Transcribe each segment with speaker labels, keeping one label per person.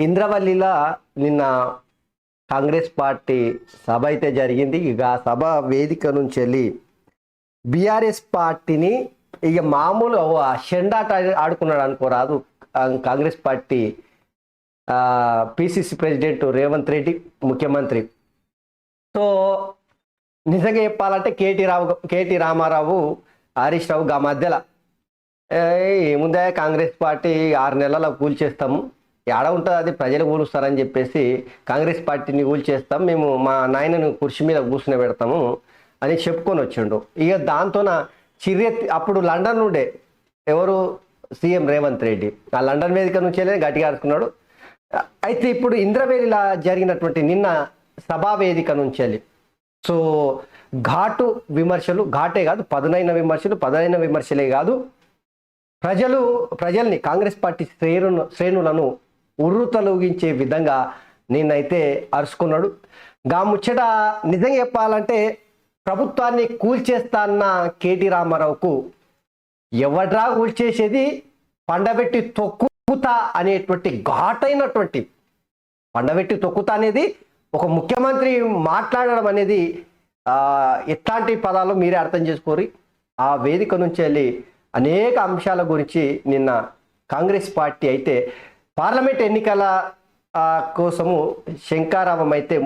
Speaker 1: ఇంద్రవల్లిలో నిన్న కాంగ్రెస్ పార్టీ సభ అయితే జరిగింది. ఇక ఆ సభ వేదిక నుంచి వెళ్ళి బీఆర్ఎస్ పార్టీని ఇక మామూలు ఆ షెండాట ఆడుకున్నాడు అనుకోరాదు. Congress party PCC president Revanth Reddy ముఖ్యమంత్రి. సో నిజంగా చెప్పాలంటే K T Rao K T Ramarao Harish Rao గా మధ్యలో. "ఏయ్, ఏముందే కాంగ్రెస్ పార్టీ ఆరు నెలల కూల్చేస్తాము. ఏడ ఉంటుంది అది? ప్రజలు కూలుస్తారని చెప్పేసి కాంగ్రెస్ పార్టీని కూల్చేస్తాం మేము మా నాయనను కుర్చీ మీద కూర్చుని పెడతాము అని చెప్పుకొని వచ్చిండు. ఇక దాంతోన చిర్రెత్తి అప్పుడు లండన్ నుండే ఎవరు? సీఎం రేవంత్ రెడ్డి. ఆ లండన్ వేదిక నుంచి వెళ్ళి గట్టిగా ఆడుకున్నాడు. అయితే ఇప్పుడు ఇంద్రవేలిలా జరిగినటువంటి నిన్న సభా వేదిక నుంచి సో ఘాటు విమర్శలు ఘాటే కాదు పదునైన విమర్శలు పదునైన విమర్శలే కాదు. ప్రజలు ప్రజల్ని కాంగ్రెస్ పార్టీ శ్రేణు శ్రేణులను ఉర్రుతలూగించే విధంగా నేనైతే అరుచుకున్నాడు గా ముచ్చట నిజంగా చెప్పాలంటే ప్రభుత్వాన్ని కూల్చేస్తా అన్న కేటీ రామారావుకు ఎవడ్రా కూల్చేసేది? పండబెట్టి తొక్కుతా అనేటువంటి ఘాటైనటువంటి పండబెట్టి తొక్కుతా అనేది ఒక ముఖ్యమంత్రి మాట్లాడడం అనేది ఎట్లాంటి పదాలు మీరే అర్థం చేసుకోరి? ఆ వేదిక నుంచి వెళ్ళి అనేక అంశాల గురించి నిన్న కాంగ్రెస్ పార్టీ అయితే పార్లమెంట్ ఎన్నికల కోసము శంకారావం అయితే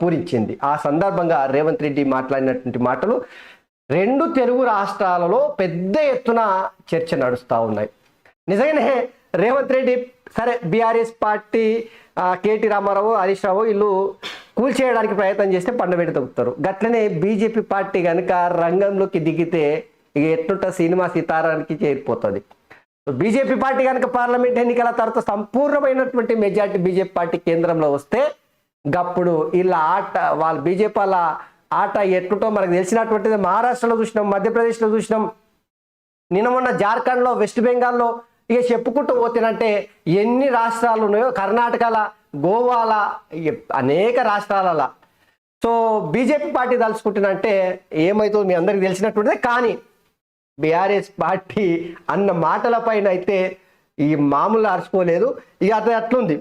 Speaker 1: పూరించింది. ఆ సందర్భంగా రేవంత్ రెడ్డి మాట్లాడినటువంటి మాటలు రెండు తెలుగు రాష్ట్రాలలో పెద్ద ఎత్తున చర్చ నడుస్తూ ఉన్నాయి. నిజంగానే రేవంత్ రెడ్డి సరే BRS party K T Ramarao Harish Rao వీళ్ళు కూల్చేయడానికి ప్రయత్నం చేస్తే పండబెట్టి తగ్గుతారు గట్లనే బీజేపీ పార్టీ కనుక రంగంలోకి దిగితే ఇక ఎట్లుంట సినిమా సితారానికి చేరిపోతుంది. బీజేపీ పార్టీ కనుక పార్లమెంట్ ఎన్నికల తర్వాత సంపూర్ణమైనటువంటి మెజార్టీ బీజేపీ పార్టీ కేంద్రంలో వస్తే గప్పుడు వీళ్ళ ఆట వాళ్ళ బీజేపీ వాళ్ళ ఆట ఎట్లుంటో మనకు తెలిసినటువంటిది మహారాష్ట్రలో చూసినాం మధ్యప్రదేశ్లో చూసినాం. నిన్న మొన్న జార్ఖండ్లో వెస్ట్ బెంగాల్లో ఇక చెప్పుకుంటూ పోతేనంటే ఎన్ని రాష్ట్రాలు ఉన్నాయో కర్ణాటకల గోవాల ఇక అనేక రాష్ట్రాల సో బీజేపీ పార్టీ తలుచుకుంటున్నంటే ఏమవుతుందో మీ అందరికి తెలిసినటువంటిదే. కానీ బీఆర్ఎస్ పార్టీ అన్న మాటల పైన అయితే ఈ మామూలు అరుచుకోలేదు ఇక అతను అట్లుంది.